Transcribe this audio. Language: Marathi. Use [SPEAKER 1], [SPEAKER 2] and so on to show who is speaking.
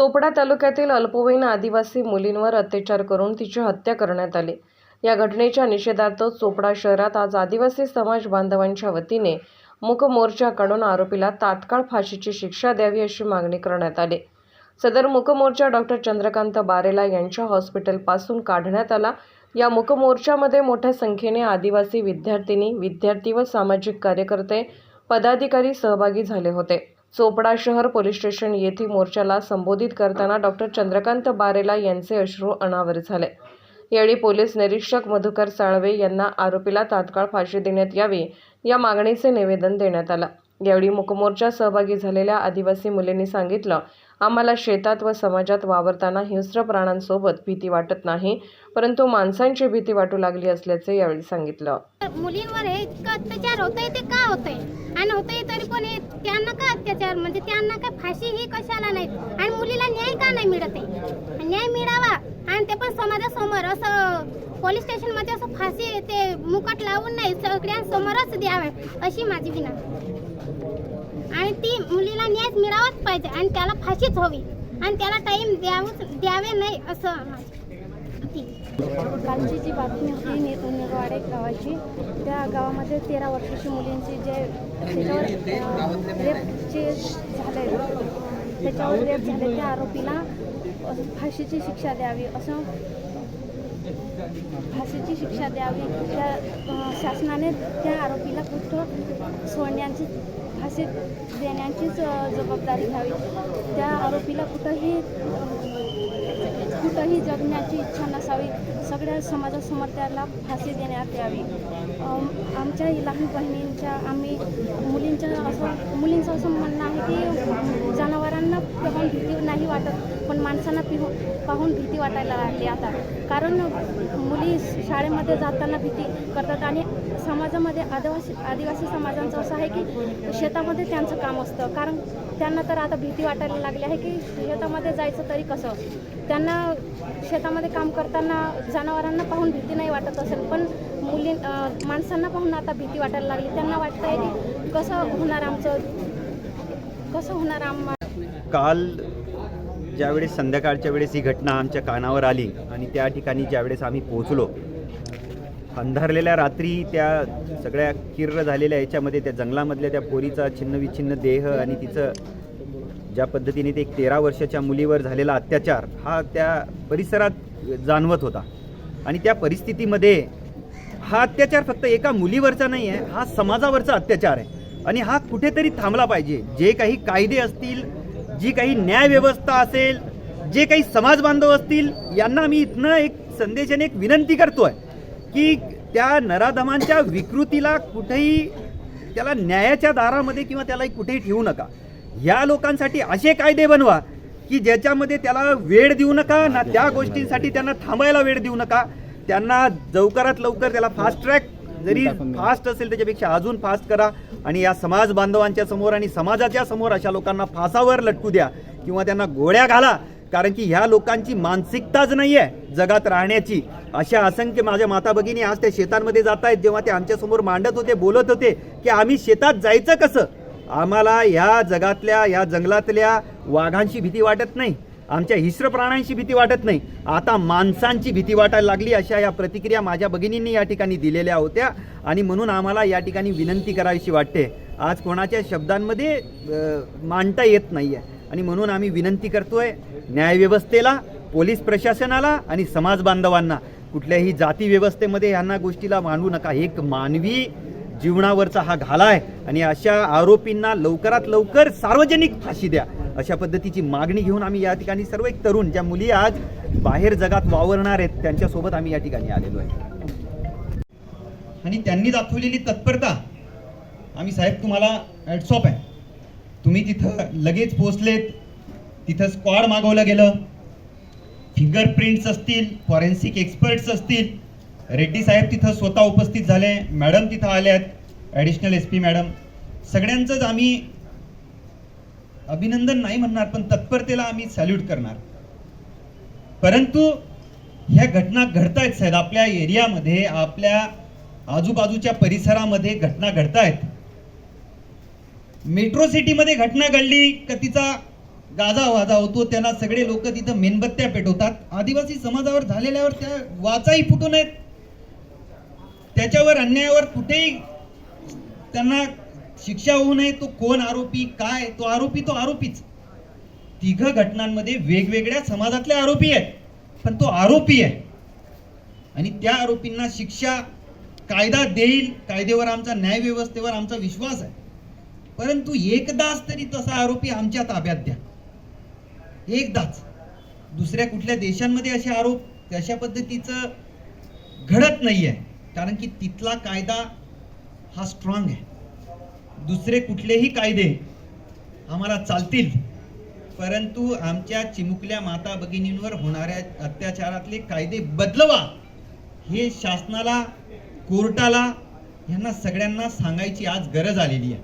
[SPEAKER 1] चोपडा तालुक्यातील अल्पवयीन आदिवासी मुलींवर अत्याचार करून तिची हत्या करण्यात आली. या घटनेच्या निषेधार्थ चोपडा शहरात आज आदिवासी समाज बांधवांच्या वतीने मूक आरोपीला तात्काळ फाशीची शिक्षा द्यावी अशी मागणी करण्यात आली. सदर मुकमोर्चा डॉक्टर चंद्रकांत बारेला यांच्या हॉस्पिटलपासून काढण्यात आला. या मुकमोर्चामध्ये मोठ्या संख्येने आदिवासी विद्यार्थिनी विद्यार्थी व सामाजिक कार्यकर्ते पदाधिकारी सहभागी झाले होते. चोपडा शहर पोलीस स्टेशन येथे मोर्चाला संबोधित करताना डॉक्टर चंद्रकांत बारेला यांचे अश्रू अनावर झाले. यावेळी पोलीस निरीक्षक मधुकर साळवे यांना आरोपीला तात्काळ फाशी देण्यात यावी या मागणीचे निवेदन देण्यात आलं. यावेळी मुकमोर्चा सहभागी झालेल्या आदिवासी मुलींनी सांगितलं आम्हाला शेतात व समाजात वावरताना हिंस्र प्राण्यांसोबत भीती वाटत नाही परंतु माणसांची भीती वाटू लागली असल्याचे यावेळी सांगितलं.
[SPEAKER 2] मुलींवर हे इतकं अत्याचार होतंय ते का होतंय? आणि होतंय तरी पण हे त्यांना का अत्याचार? म्हणजे त्यांना काय फाशी ही कशाला नाही आणि मुलीला न्याय का नाही मिळत आहे? न्याय मिळावा आणि ते पण समाजासमोर असं पोलीस स्टेशनमध्ये असं फाशी ते मुकट लावून नाही सगळ्यांसमोरच द्यावे अशी माझी विनंती. आणि ती मुलीला पाहिजे आणि त्याला फाशीच हवी. आणि त्याला टाईम द्यावच द्यावे नाही असं
[SPEAKER 3] कालची जी बातमी होती नेतून निरवाडे गावाची त्या गावामध्ये तेरा वर्षाची मुलींची जे त्याच्यावर रेपचे झाले त्याच्यावर रेप झाले त्या आरोपीला फाशीची शिक्षा द्यावी असं फाशीची शिक्षा द्यावी. त्या शासनाने त्या आरोपीला कुठं सोडण्याची फाशी देण्याचीच जबाबदारी घ्यावी. त्या आरोपीला कुठंही कुठंही जगण्याची इच्छा नसावी. सगळ्या समाजासमोर त्याला फाशी देण्यात यावी. आमच्या लहान बहिणींच्या आम्ही मुलींच्या असं मुलींचं असं म्हणणं आहे की जनावरांना भीती नाही वाटत पण माणसांना पिहू पाहून भीती वाटायला लागली आता. कारण मुली शाळेमध्ये जाताना भीती करतात आणि समाजामध्ये आदिवासी आदिवासी समाजांचं असं आहे की शेतामध्ये त्यांचं काम असतं. कारण त्यांना तर आता भीती वाटायला लागली आहे की शेतामध्ये जायचं तरी कसं? त्यांना शेतामध्ये काम करताना जनावरांना पाहून भीती नाही वाटत असेल पण मुली माणसांना पाहून आता भीती वाटायला लागली. त्यांना वाटतं आहे की कसं होणार आमचं? कसं होणार आम
[SPEAKER 4] काल ज्यावेळेस संध्याकाळच्या वेळेस ही घटना आमच्या कानावर आली आणि त्या ठिकाणी ज्यावेळेस आम्ही पोहोचलो अंधारलेल्या रात्री त्या सगळ्या किर्र झालेल्या याच्यामध्ये त्या जंगलामधल्या त्या पोरीचा छिन्नविच्छिन्न देह आणि तिचं ज्या पद्धतीने ते एक तेरा वर्षाच्या मुलीवर झालेला अत्याचार हा त्या परिसरात जाणवत होता. आणि त्या परिस्थितीमध्ये हा अत्याचार फक्त एका मुलीवरचा नाही आहे हा समाजावरचा अत्याचार आहे. आणि हा कुठेतरी थांबला पाहिजे. जे काही कायदे असतील जी काही न्यायव्यवस्था असेल जे काही समाज बांधव असतील यांना मी इथनं एक संदेशाने एक विनंती करतोय की त्या नराधमांच्या विकृतीला कुठेही त्याला न्यायाच्या दारामध्ये किंवा त्याला कुठेही ठेवू नका. या लोकांसाठी असे कायदे बनवा की ज्याच्यामध्ये त्याला वेळ देऊ नका ना त्या गोष्टींसाठी त्यांना थांबायला वेळ देऊ नका. त्यांना लवकरात लवकर त्याला फास्ट ट्रॅक जरी फास्ट असेल त्याच्यापेक्षा अजून फास्ट करा. आणि या समाज बांधवांच्या समोर आणि समाजाच्या समोर अशा लोकांना फासावर लटकू द्या किंवा त्यांना गोळ्या घाला. कारण की ह्या लोकांची मानसिकताच नाही आहे जगात राहण्याची. अशा असंख्य माझ्या माता भगिनी आज त्या शेतांमध्ये जात आहेत. जेव्हा ते आमच्यासमोर मांडत होते बोलत होते की आम्ही शेतात जायचं कसं? आम्हाला ह्या जगातल्या या जंगलातल्या वाघांची भीती वाटत नाही. आमच्या हिस्र प्राण्यांची भीती वाटत नाही. आता माणसांची भीती वाटायला लागली अशा या प्रतिक्रिया माझ्या भगिनींनी या ठिकाणी दिलेल्या होत्या आणि म्हणून आम्हाला या ठिकाणी विनंती करावीशी वाटते. आज कोणाच्या शब्दांमध्ये मांडता येत नाही आहे आणि म्हणून आम्ही विनंती करतोय न्यायव्यवस्थेला पोलीस प्रशासनाला आणि समाज बांधवांना कुठल्याही जाती व्यवस्थेमध्ये ह्यांना गोष्टीला मांडू नका. एक मानवी जीवनावरचा हा घाला आहे. आणि अशा आरोपींना लवकरात लवकर सार्वजनिक फाशी द्या. अशा पद्धतीची मागणी घेऊन आम्ही या ठिकाणी सर्व एक तरुण ज्या मुली आज बाहेर जगात वावरणार आहेत त्यांच्यासोबत आम्ही या ठिकाणी आलेलो आहे. आणि त्यांनी दाखवलेली तत्परता आम्ही साहेब तुम्हाला ॲडसॉप आहे. तुम्ही तिथं लगेच पोचलेत तिथं स्क्वॉड मागवलं गेलं. फिंगरप्रिंट्स असतील फॉरेन्सिक एक्सपर्ट्स असतील. रेड्डी साहेब तिथं स्वतः उपस्थित झाले मॅडम तिथं आल्यात ॲडिशनल एस पी मॅडम सगळ्यांचंच आम्ही अभिनंदन नाही म्हणणार पण तत्परतेला आम्ही सॅल्यूट करणार. परंतु ह्या घटना घडतायत साहेब. आपल्या एरियामध्ये आपल्या आजूबाजूच्या परिसरामध्ये घटना घडतायत. मेट्रो सिटीमध्ये घटना घडली का तिचा गाजा वाजा होतो त्यांना सगळे लोक तिथं मेणबत्त्या पेटवतात. आदिवासी समाजावर झालेल्यावर त्या वाचाही फुटू नयेत. त्याच्यावर अन्यायावर कुठेही त्यांना शिक्षा होऊ नये तो कोण आरोपी काय तो आरोपी तो आरोपीच. तिघ घटनांमध्ये वेगवेगळ्या समाजातले आरोपी आहेत पण तो आरोपी आहे. आणि त्या आरोपींना शिक्षा कायदा देईल कायदेवर आमचा न्याय व्यवस्थेवर आमचा विश्वास आहे. परंतु एकदाच तरी तसा आरोपी आमच्या ताब्यात द्या. एकदाच. दुसऱ्या कुठल्या देशांमध्ये असे आरोप तशा पद्धतीचं घडत नाही आहे कारण की तिथला कायदा हा स्ट्रॉंग आहे. दुसरे कुठलेही कायदे आम्हाला चालतील. परंतु आमच्या चिमुकल्या माता भगिनींवर होणाऱ्या अत्याचारातले कायदे बदलवा. हे शासनाला कोर्टाला यांना सगळ्यांना सांगायची आज गरज आलेली आहे.